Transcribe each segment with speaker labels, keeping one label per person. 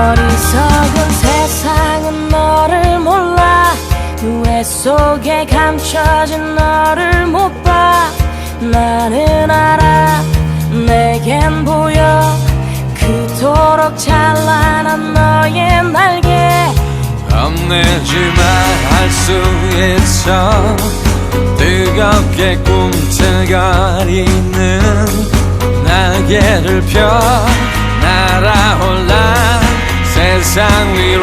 Speaker 1: 어리석은 세상은 너를 몰라. 누에 속에 감춰진 너를 못 봐? 나는 알아. 내겐 보여. 그토록 찬란한 너의 날개.
Speaker 2: 겁내지만 할수 있어. 뜨겁게 꿈틀거리는 날개를 펴. 날아올라 세상 위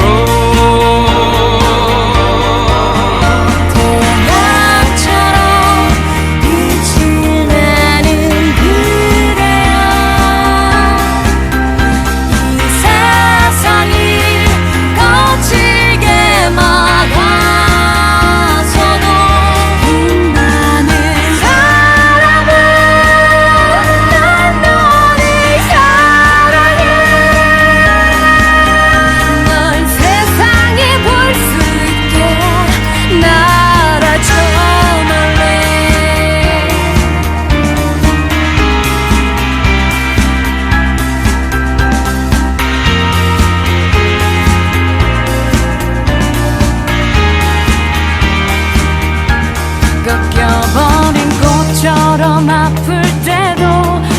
Speaker 1: 꺾여버린 꽃처럼 아플 때도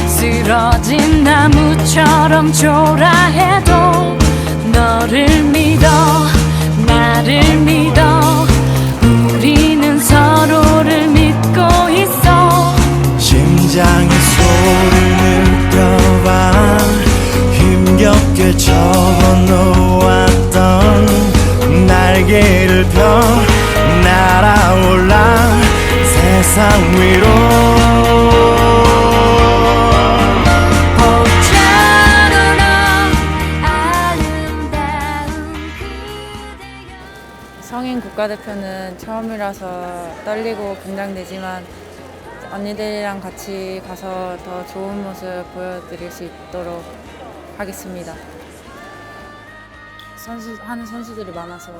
Speaker 1: 쓰러진 나무처럼 초라해도 너를 믿어 나를 믿어. 우리는 서로를 믿고 있어.
Speaker 3: 심장의 소리를 껴봐. 힘겹게 접어놓았던 날개를 펴
Speaker 4: 성인 국가대표는 처음이라서 떨리고 긴장되지만 언니들이랑 같이 가서 더 좋은 모습 보여드릴 수 있도록 하겠습니다. 선수 하는 선수들이 많아서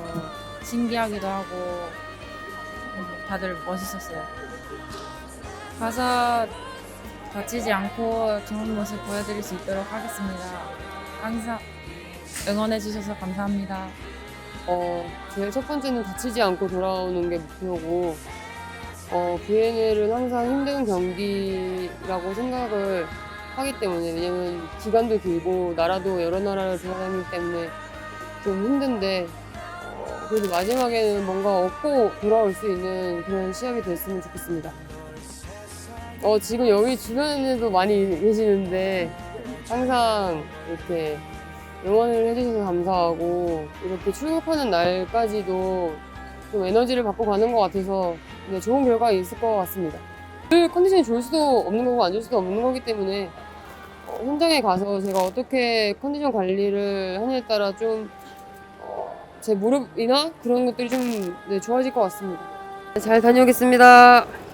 Speaker 4: 신기하기도 하고 다들 멋있었어요. 가서 다치지 않고 좋은 모습 보여드릴 수 있도록 하겠습니다. 항상 응원해 주셔서 감사합니다.
Speaker 5: 어, 제일 첫 번째는 다치지 않고 돌아오는 게 목표고, 어, VNL은 항상 힘든 경기라고 생각을 하기 때문에, 왜냐면 기간도 길고, 나라도 여러 나라를 돌아다니기 때문에 좀 힘든데, 어, 그래도 마지막에는 뭔가 얻고 돌아올 수 있는 그런 시합이 됐으면 좋겠습니다. 어, 지금 여기 주변에도 많이 계시는데, 항상 이렇게 응원을 해주셔서 감사하고 이렇게 출국하는 날까지도 좀 에너지를 받고 가는 것 같아서 네, 좋은 결과 있을 것 같습니다. 늘 컨디션이 좋을 수도 없는 거고 안 좋을 수도 없는 거기 때문에 어, 현장에 가서 제가 어떻게 컨디션 관리를 하냐에 따라 좀제 무릎이나 그런 것들이 좀 네, 좋아질 것 같습니다. 잘 다녀오겠습니다.